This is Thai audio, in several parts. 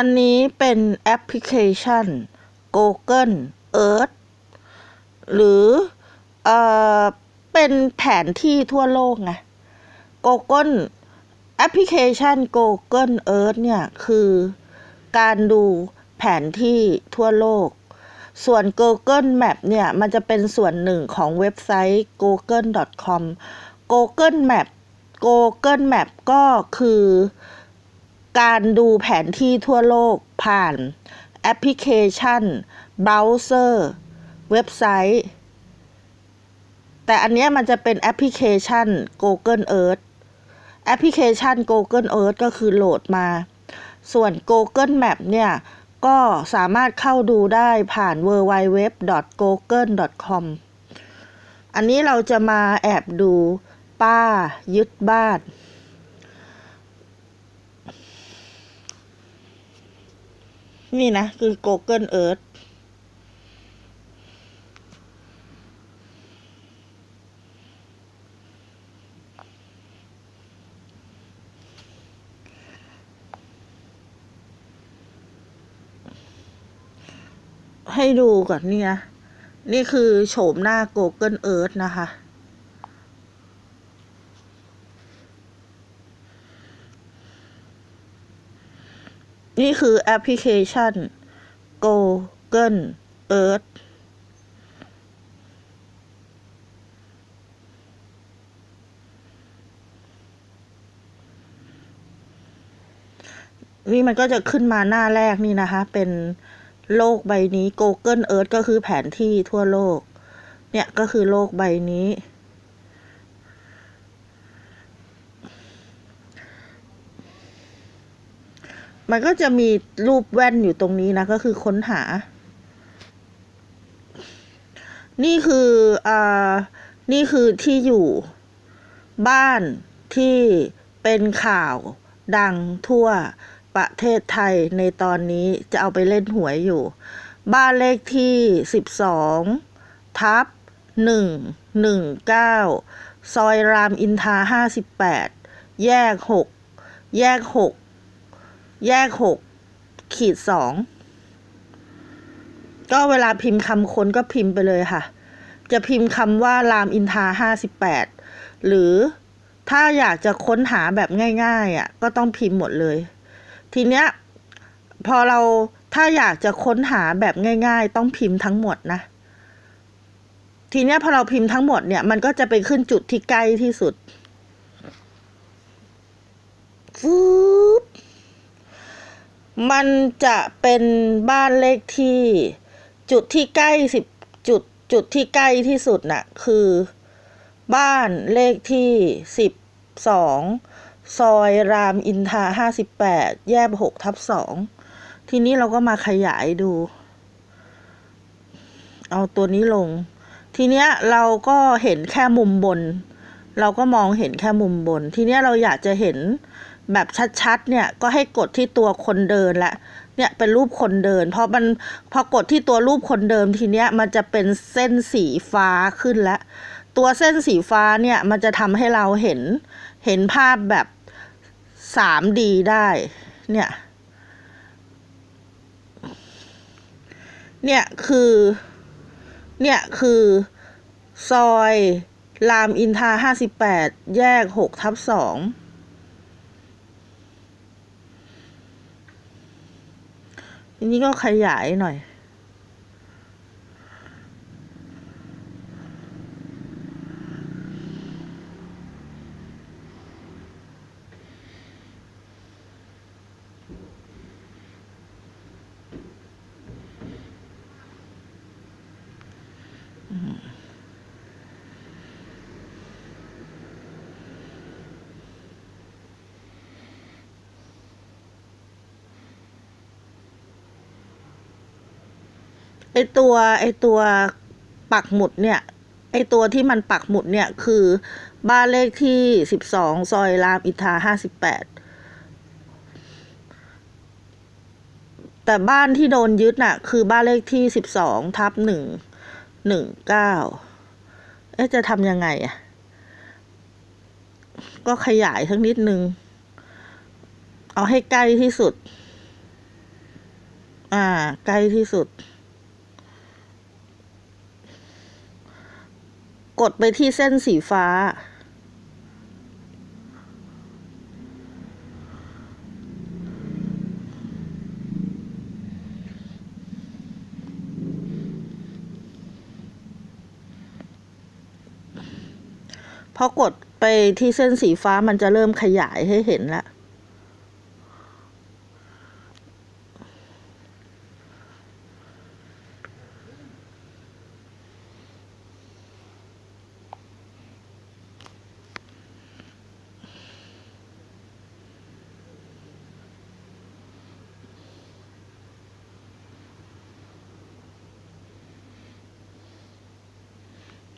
อันนี้เป็นแอปพลิเคชัน Google Earth หรือเอ่อเป็นแผนที่ทั่วโลกไง Google แอปพลิเคชัน Google Earth เนี่ย คือการดูแผนที่ทั่วโลก ส่วน Google Map เนี่ย มันจะเป็นส่วนหนึ่งของเว็บไซต์ google.com Google Map Google Map ก็คือ การดูแผนที่ทั่วโลกผ่านแอปพลิเคชันเบราว์เซอร์เว็บไซต์ แต่อันนี้มันจะเป็นแอปพลิเคชัน Google Earth แอปพลิเคชัน Google Earth ก็คือโหลดมา ส่วน Google Map เนี่ย ก็สามารถเข้าดูได้ผ่าน www.google.com อันนี้เราจะมาแอบดูป้ายึดบ้าน นี่นะ คือ Google Earth ให้ดูก่อนนี่นะ นี่คือโฉมหน้า Google Earth นะคะ นี่คือแอปพลิเคชัน Google Earth นี่มันก็จะขึ้นมาหน้าแรกนี่นะคะ เป็นโลกใบนี้ Google Earth ก็คือแผนที่ทั่วโลก เนี่ยก็คือโลกใบนี้ มันก็จะมีรูปแว่นอยู่ตรงนี้นะ ก็คือค้นหา นี่คืออ่านี่คือที่อยู่บ้านที่เป็นข่าวดังทั่วประเทศไทยในตอนนี้จะเอาไปเล่นหวยอยู่ บ้านเลขที่สิบสองทับหนึ่งหนึ่งเก้าซอยรามอินทราห้าสิบแปดแยกหกแยกหก แยกหกขีดสองก็เวลาพิมพ์คำค้นก็พิมพ์ไปเลยค่ะ จะพิมพ์คำว่ารามอินทราห้าสิบแปดหรือถ้าอยากจะค้นหาแบบง่ายๆอะก็ต้องพิมพ์หมดเลย ทีเนี้ยพอเราถ้าอยากจะค้นหาแบบง่าย ๆ ต้องพิมพ์ทั้งหมดนะ ทีเนี้ยพอเราพิมพ์ทั้งหมดเนี่ย มันก็จะไปขึ้นจุดที่ใกล้ที่สุด ฟูบ มันจะเป็นบ้านเลขที่ จุดที่ใกล้สิบจุดจุดที่ใกล้ที่สุดน่ะคือ บ้านเลขที่สิบสองซอยรามอินทราห้าสิบแปดแยกหกทับสองทีนี้เราก็มาขยายดู เอาตัวนี้ลง ทีเนี้ยเราก็เห็นแค่มุมบน เราก็มองเห็นแค่มุมบน ทีเนี้ยเราอยากจะเห็น แบบชัดๆเนี่ยก็ให้กดที่ตัวคนเดินละเนี่ยเป็นรูปคนเดิน พอมันพอกดที่ตัวรูปคนเดิมทีเนี้ยมันจะเป็นเส้นสีฟ้าขึ้นแล้วตัวเส้นสีฟ้าเนี่ยมันจะทำให้เราเห็นเห็นภาพแบบสามดีได้เนี่ยเนี่ยคือเนี่ยคือซอยรามอินทาห้าสิบแปดแยกหกทับสอง ทีนี้ก็ขยายหน่อย ไอตัวไอตัวปักหมุดเนี่ย ไอตัวที่มันปักหมุดเนี่ยคือบ้านเลขที่สิบสองซอยรามอินทาห้าสิบแปดแต่บ้านที่โดนยึดน่ะ คือบ้านเลขที่สิบสองทับหนึ่งหนึ่งเก้าเอ๊ะจะทำยังไงอะ ก็ขยายทั้งนิดนึง เอาให้ใกล้ที่สุด อ่า ใกล้ที่สุด กดไปที่เส้นสีฟ้า พอกดไปที่เส้นสีฟ้ามันจะเริ่มขยายให้เห็นแล้ว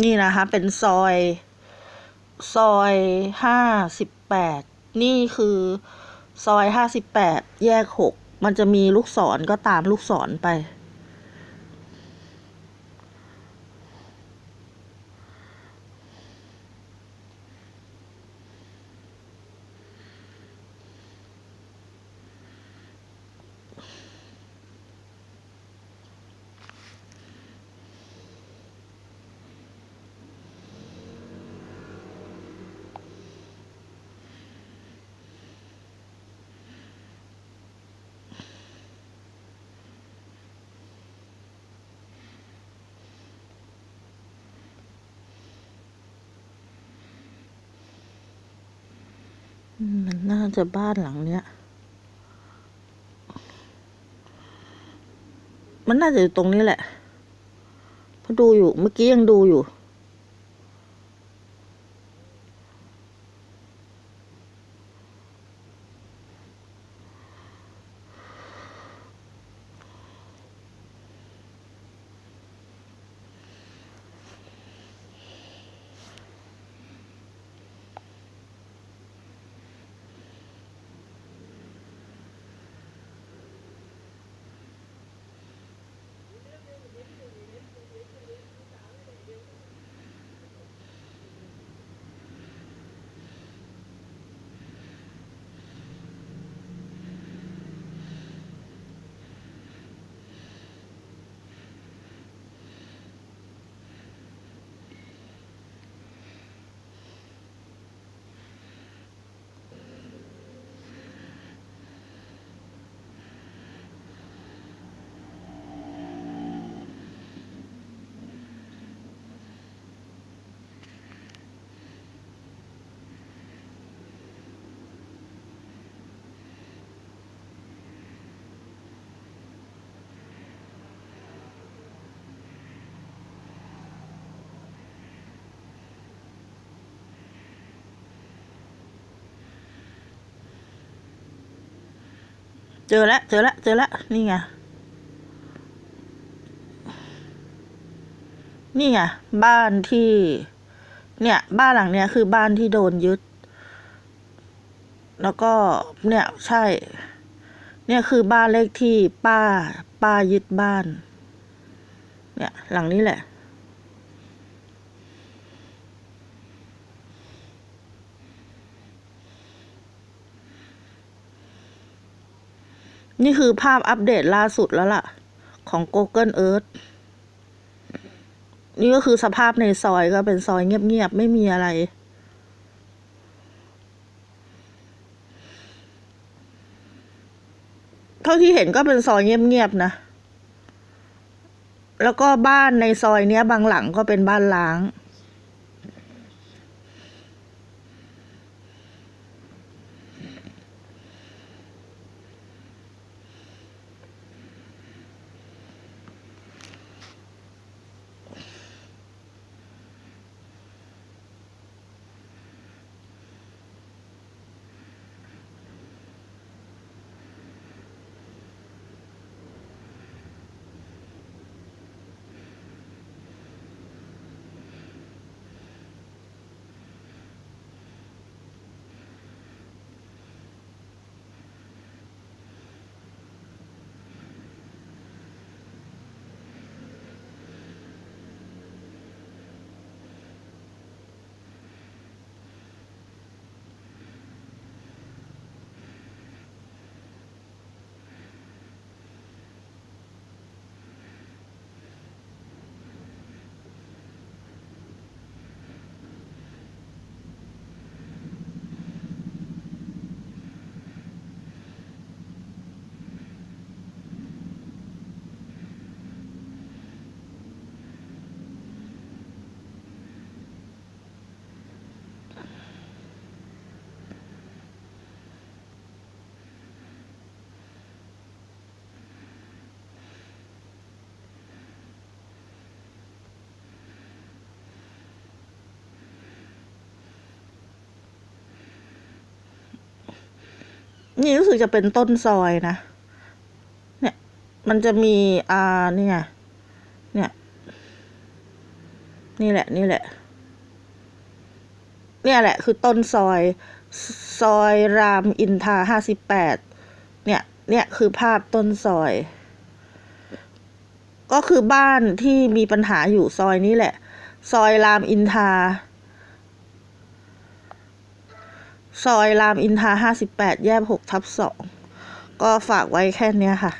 นี่นะคะ เป็นซอย ซอยห้าสิบแปดนี่คือซอยห้าสิบแปดแยกหกมันจะมีลูกศรก็ตามลูกศรไป มันน่าจะบ้านหลังเนี้ย มันน่าจะอยู่ตรงนี้แหละพอดูอยู่ เมื่อกี้ยังดูอยู่ เจอแล้วเจอแล้วเจอแล้วนี่ไง นี่ไงบ้านที่ เนี่ย บ้านหลังเนี้ยคือบ้านที่โดนยึด แล้วก็เนี่ยใช่ เนี่ยคือบ้านเลขที่ป้า ป้ายึดบ้าน เนี่ย หลังนี้แหละ นี่คือภาพอัปเดตล่าสุดแล้วล่ะ ของ Google Earth นี่ก็คือสภาพในซอยก็เป็นซอยเงียบๆ ไม่มีอะไร เท่าที่เห็นก็เป็นซอยเงียบๆ นะ แล้วก็บ้านในซอยเนี้ยบางหลังก็เป็นบ้านล้าง นี่รู้สึกจะเป็นต้นซอยนะ เนี่ย มันจะมีอ่านี่ไงเนี่ย นี่แหละ นี่แหละ เนี่ยแหละ คือต้นซอย ซอยรามอินทราห้าสิบแปด เนี่ย เนี่ยคือภาพต้นซอย ก็คือบ้านที่มีปัญหาอยู่ซอยนี้แหละ ซอยรามอินทรา ซอยรามอินทรา58 แยก6ทับ2ก็ฝากไว้แค่นี้ค่ะ